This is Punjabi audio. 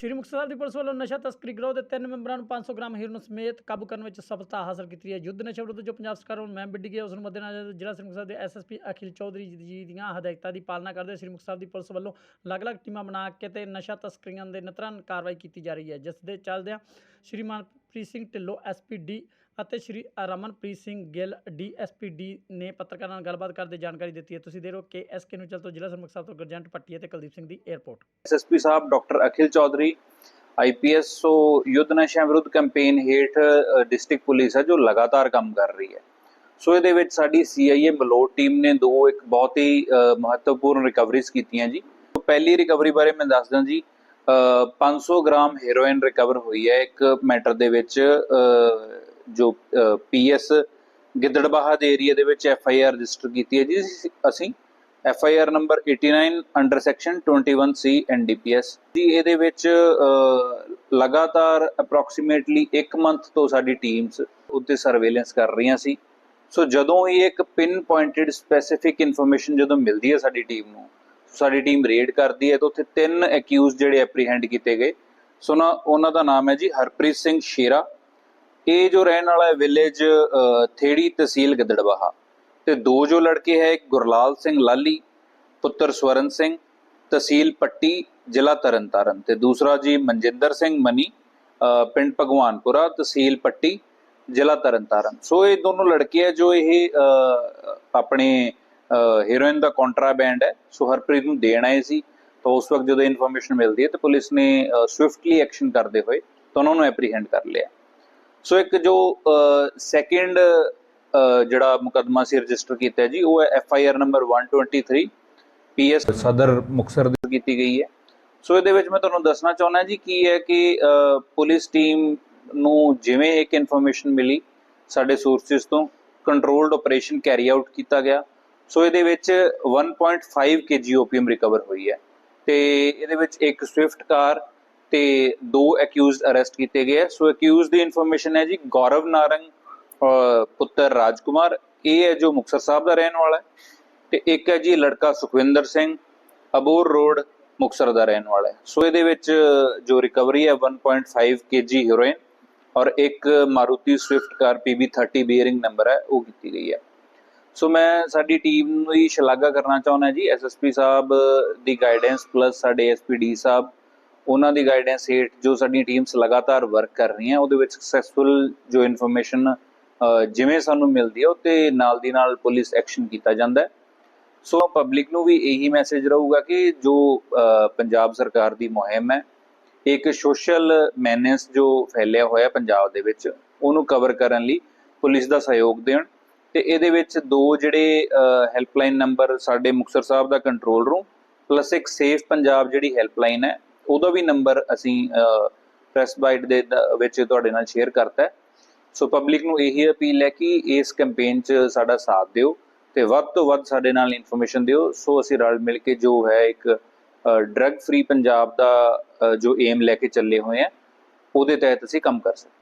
ਸ਼੍ਰੀ ਮੁਕਤਸਰ ਸਾਹਿਬ ਦੀ ਪੁਲਿਸ ਵੱਲੋਂ ਨਸ਼ਾ ਤਸਕਰੀ ਗਰੋਹ ਦੇ ਤਿੰਨ ਮੈਂਬਰਾਂ ਨੂੰ 500 ਗ੍ਰਾਮ ਹੈਰੋਇਨ ਸਮੇਤ ਕਾਬੂ ਕਰਨ ਵਿੱਚ ਸਫਲਤਾ ਹਾਸਲ ਕੀਤੀ ਹੈ। ਯੁੱਧ ਨਸ਼ਾ ਵਿਰੁੱਧ ਜੋ ਪੰਜਾਬ ਸਰਕਾਰ ਵੱਲੋਂ ਮੁਹਿੰਮ ਵਿੱਢੀ ਗਈ ਹੈ, ਉਸ ਨੂੰ ਮੱਦੇਨਜ਼ਰ ਜ਼ਿਲ੍ਹਾ ਸ਼੍ਰੀ ਮੁਕਤਸਰ ਦੇ ਐਸਐਸਪੀ ਅਖਿਲ ਚੌਧਰੀ ਜੀ ਦੀਆਂ ਹਦਾਇਤਾਂ ਦੀ ਪਾਲਣਾ ਕਰਦੇ ਸ਼੍ਰੀ ਮੁਕਤਸਰ ਸਾਹਿਬ ਦੀ ਪੁਲਿਸ ਵੱਲੋਂ ਅਲੱਗ-ਅਲੱਗ ਟੀਮਾਂ ਬਣਾ ਕੇ ਤੇ ਨਸ਼ਾ ਤਸਕਰੀਆਂ ਦੇ ਨਿਤਰਨ ਕਾਰਵਾਈ ਕੀਤੀ ਜਾ ਰਹੀ ਹੈ। ਜਿਸ ਦੇ ਚੱਲਦਿਆਂ ਸ਼੍ਰੀ ਮਾਨ ਮਨਪ੍ਰੀਤ ਸਿੰਘ ਢਿੱਲੋਂ ਐਸਪੀਡੀ ਅਤੇ ਸ਼੍ਰੀ ਰਮਨਪ੍ਰੀਤ ਸਿੰਘ ਗਿੱਲ ਡੀਐਸਪੀਡੀ ਨੇ ਪੱਤਰਕਾਰਾਂ ਨਾਲ ਗੱਲਬਾਤ ਕਰਦੇ ਜਾਣਕਾਰੀ ਦਿੱਤੀ ਹੈ। ਤੁਸੀਂ ਦੇ ਰਹੋ ਕੇ ਐਸਕੇ ਨੂੰ ਚਲ ਤੋਂ ਜ਼ਿਲ੍ਹਾ ਸ਼੍ਰੀ ਮੁਕਤਸਰ ਤੋਂ ਗੁਰਜੰਟ ਪੱਟੀ ਅਤੇ ਕੁਲਦੀਪ ਸਿੰਘ ਦੀ 에ਅਰਪੋਰਟ ਐਸਐਸਪੀ ਸਾਹਿਬ doctor Akhil Chaudhary IPS so ਯੁੱਧ ਨਸ਼ਿਆਂ ਵਿਰੁੱਧ ਕੈਂਪੇਨ ਹੇਠ ਡਿਸਟ੍ਰਿਕਟ ਪੁਲਿਸ ਹੈ ਜੋ ਲਗਾਤਾਰ ਕੰਮ ਕਰ ਰਹੀ ਹੈ। ਸੋ ਇਹਦੇ ਵਿੱਚ ਸਾਡੀ ਸੀਆਈਏ ਮਲੋਟ ਟੀਮ ਨੇ ਦੋ ਇੱਕ ਬਹੁਤ ਹੀ ਅ, ਮਹੱਤਵਪੂਰਨ ਰਿਕਵਰੀਜ਼ ਕੀਤੀਆਂ ਜੀ। ਪਹਿਲੀ ਰਿਕਵਰੀ ਬਾਰੇ ਮੈਂ ਦੱਸਦਾ ਜੀ 500 ਗ੍ਰਾਮ ਹੈਰੋਇਨ ਰਿਕਵਰ ਹੋਈ ਹੈ ਇੱਕ ਮੈਟਰ ਦੇ ਵਿੱਚ ਅ, ਜੋ ਪੀਐਸ ਗਿੱਦੜਬਾਹਾ ਦੇ ਏਰੀਆ ਦੇ ਵਿੱਚ ਐਫ ਆਈ ਆਰ ਰਜਿਸਟਰ ਕੀਤੀ ਹੈ ਜੀ। ਅਸੀਂ F I R number 89 under section 21 C NDPS ਜੀ ਇਹਦੇ ਵਿੱਚ ਲਗਾਤਾਰ ਅਪਰੋਕਸੀਮੇਟਲੀ 1 ਮੰਥ ਤੋਂ ਸਾਡੀ ਟੀਮਸ ਉੱਤੇ ਸਰਵੇਲੈਂਸ ਕਰ ਰਹੀਆਂ ਸੀ। ਸੋ ਜਦੋਂ ਹੀ ਇੱਕ ਪਿਨ ਪੁਆਇੰਟਡ ਸਪੈਸੀਫਿਕ ਇਨਫੋਰਮੇਸ਼ਨ ਜਦੋਂ ਮਿਲਦੀ ਹੈ ਸਾਡੀ ਟੀਮ ਨੂੰ ਸਾਡੀ ਟੀਮ ਰੇਡ ਕਰਦੀ ਹੈ ਤਾਂ ਉੱਥੇ ਤਿੰਨ ਅਕਿਊਜ਼ ਜਿਹੜੇ ਐਪਰੀਹੈਂਡ ਕੀਤੇ ਗਏ। ਸੋ ਨਾ, ਉਹਨਾਂ ਦਾ ਨਾਮ ਹੈ ਜੀ ਹਰਪ੍ਰੀਤ ਸਿੰਘ ਸ਼ੇਰਾ। ਇਹ ਜੋ ਰਹਿਣ ਵਾਲਾ ਹੈ ਵਿਲੇਜ ਥੇੜੀ ਤਹਿਸੀਲ ਗਿੱਦੜਬਾਹਾ ਤੇ ਦੋ ਜੋ ਲੜਕੇ ਹੈ ਗੁਰਲਾਲ ਸਿੰਘ ਲਾਲੀ, ਪੁੱਤਰ ਸਵਰਨ ਸਿੰਘ, ਤਹਿਸੀਲ ਪੱਟੀ, ਜ਼ਿਲ੍ਹਾ ਤਰਨਤਾਰਨ। ਤੇ ਦੂਸਰਾ ਜੀ ਮਨਜਿੰਦਰ ਸਿੰਘ ਮਨੀ ਪਿੰਡ ਭਗਵਾਨਪੁਰਾ, ਤਹਿਸੀਲ ਪੱਟੀ, ਜ਼ਿਲ੍ਹਾ ਤਰਨਤਾਰਨ। ਸੋ ਇਹ ਦੋਨੋਂ ਲੜਕੇ ਹੈ ਜੋ ਇਹ ਆਪਣੇ ਹੀਰੋਇਨ ਦਾ ਕੰਟਰਾਬੈਂਡ ਹੈ। ਸੋ ਹਰਪ੍ਰੀਤ ਨੂੰ ਦੇਣ ਆਏ ਸੀ। ਤਾਂ ਉਸ ਵਕਤ ਜਦੋਂ ਇਨਫੋਰਮੇਸ਼ਨ ਮਿਲਦੀ ਹੈ ਤਾਂ ਪੁਲਿਸ ਨੇ ਸਵਿਫਟਲੀ ਐਕਸ਼ਨ ਕਰਦੇ ਹੋਏ ਤਾਂ ਉਹਨਾਂ ਨੂੰ ਐਪਰੀਹੈਂਡ ਕਰ ਲਿਆ। ਸੋ ਇੱਕ ਜੋ ਸੈਕਿੰਡ ਜਿਹੜਾ ਮੁਕੱਦਮਾ ਸੀ ਰਜਿਸਟਰ ਕੀਤਾ ਜੀ ਉਹ ਹੈ F I R number 123 PS ਸਦਰ ਮੁਕਸਰ ਦੇ ਕੀਤੀ ਗਈ ਹੈ। ਸੋ ਇਹਦੇ ਵਿੱਚ ਮੈਂ ਤੁਹਾਨੂੰ ਦੱਸਣਾ ਚਾਹੁੰਦਾ ਜੀ ਕੀ ਹੈ ਕਿ ਪੁਲਿਸ ਟੀਮ ਨੂੰ ਜਿਵੇਂ ਇੱਕ ਇਨਫੋਰਮੇਸ਼ਨ ਮਿਲੀ ਸਾਡੇ ਸੋਰਸਸ ਤੋਂ ਕੰਟਰੋਲਡ ਆਪਰੇਸ਼ਨ ਕੈਰੀ ਆਊਟ ਕੀਤਾ ਗਿਆ। ਸੋ ਇਹਦੇ ਵਿੱਚ 1.5 ਕੇਜੀ ਓਪੀਐਮ ਰਿਕਵਰ ਹੋਈ ਹੈ। ਤੇ ਇਹਦੇ ਵਿੱਚ ਇੱਕ ਸਵਿਫਟ ਕਾਰ ਤੇ ਦੋ ਅਕਿਊਜ਼ਡ ਅਰੈਸਟ ਕੀਤੇ ਗਏ ਹੈ। ਸੋ ਅਕਿਊਜ਼ ਦੀ ਇਨਫੋਰਮੇਸ਼ਨ ਹੈ ਜੀ ਗੌਰਵ ਨਾਰੰਗ ਅ, ਪੁੱਤਰ ਰਾਜਕੁਮਾਰ। ਇਹ ਹੈ ਜੋ ਮੁਕਤਸਰ ਸਾਹਿਬ ਦਾ ਰਹਿਣ ਵਾਲਾ ਹੈ। ਤੇ ਇੱਕ ਹੈ ਜੀ ਲੜਕਾ ਸੁਖਵਿੰਦਰ ਸਿੰਘ ਅਬੋਰ ਰੋਡ ਮੁਕਤਸਰ ਦਾ ਰਹਿਣ ਵਾਲਾ ਹੈ। ਸੋ ਇਹਦੇ ਵਿੱਚ ਜੋ ਰਿਕਵਰੀ ਹੈ 1.5 ਕੇਜੀ ਹੀਰੋਇਨ ਔਰ ਇੱਕ Maruti Swift car PB30 bearing number ਹੈ ਉਹ ਕੀਤੀ ਗਈ ਹੈ। ਸੋ ਮੈਂ ਸਾਡੀ ਟੀਮ ਨੂੰ ਹੀ ਸ਼ਲਾਘਾ ਕਰਨਾ ਚਾਹੁੰਦਾ ਜੀ ਐਸਐਸਪੀ ਸਾਹਿਬ ਦੀ ਗਾਈਡੈਂਸ ਪਲੱਸ ਸਾਡੇ ਐਸਪੀਡੀ ਸਾਹਿਬ, ਉਹਨਾਂ ਦੀ ਗਾਈਡੈਂਸ ਹੇਠ ਜੋ ਸਾਡੀਆਂ ਟੀਮਸ ਲਗਾਤਾਰ ਵਰਕ ਕਰ ਰਹੀਆਂ, ਉਹਦੇ ਵਿੱਚ ਸਕਸੈਸਫੁਲ ਜੋ ਇਨਫੋਰਮੇਸ਼ਨ ਜਿਵੇਂ ਸਾਨੂੰ ਮਿਲਦੀ ਹੈ, ਉਹ ਤੇ ਨਾਲ ਦੀ ਨਾਲ ਪੁਲਿਸ ਐਕਸ਼ਨ ਕੀਤਾ ਜਾਂਦਾ ਹੈ। ਸੋ ਪਬਲਿਕ ਨੂੰ ਵੀ ਇਹੀ ਮੈਸੇਜ ਰਹੂਗਾ ਕਿ ਜੋ ਪੰਜਾਬ ਸਰਕਾਰ ਦੀ ਮੁਹਿੰਮ ਹੈ, ਇੱਕ ਸੋਸ਼ਲ ਮੈਨੈਂਸ ਜੋ ਫੈਲਿਆ ਹੋਇਆ ਪੰਜਾਬ ਦੇ ਵਿੱਚ, ਉਹਨੂੰ ਕਵਰ ਕਰਨ ਲਈ ਪੁਲਿਸ ਦਾ ਸਹਿਯੋਗ ਦੇਣ। ਤੇ ਇਹਦੇ ਵਿੱਚ ਦੋ ਜਿਹੜੇ ਹੈਲਪਲਾਈਨ ਨੰਬਰ ਸਾਡੇ ਮੁਕਤਸਰ ਸਾਹਿਬ ਦਾ ਕੰਟਰੋਲ ਰੂਮ ਪਲੱਸ ਇੱਕ ਸੇਫ ਪੰਜਾਬ ਜਿਹੜੀ ਹੈਲਪਲਾਈਨ ਹੈ, ਉਹਦਾ ਵੀ ਨੰਬਰ ਅਸੀਂ ਪ੍ਰੈਸ ਬਾਈਟ ਦੇ ਦ- ਵਿੱਚ ਤੁਹਾਡੇ ਨਾਲ ਸ਼ੇਅਰ ਕਰਤਾ ਹੈ। ਸੋ ਪਬਲਿਕ ਨੂੰ ਇਹੀ ਅਪੀਲ ਹੈ ਕਿ ਇਸ ਕੈਂਪੇਨ 'ਚ ਸਾਡਾ ਸਾਥ ਦਿਓ ਤੇ ਵੱਧ ਤੋਂ ਵੱਧ ਸਾਡੇ ਨਾਲ ਇਨਫੋਰਮੇਸ਼ਨ ਦਿਓ। ਸੋ ਅਸੀਂ ਰਲ ਮਿਲ ਕੇ ਜੋ ਹੈ ਇੱਕ ਡਰੱਗ ਫ੍ਰੀ ਪੰਜਾਬ ਦਾ ਜੋ ਏਮ ਲੈ ਕੇ ਚੱਲੇ ਹੋਏ ਆ ਉਹਦੇ ਤਹਿਤ ਅਸੀਂ ਕੰਮ ਕਰ ਸਕਦੇ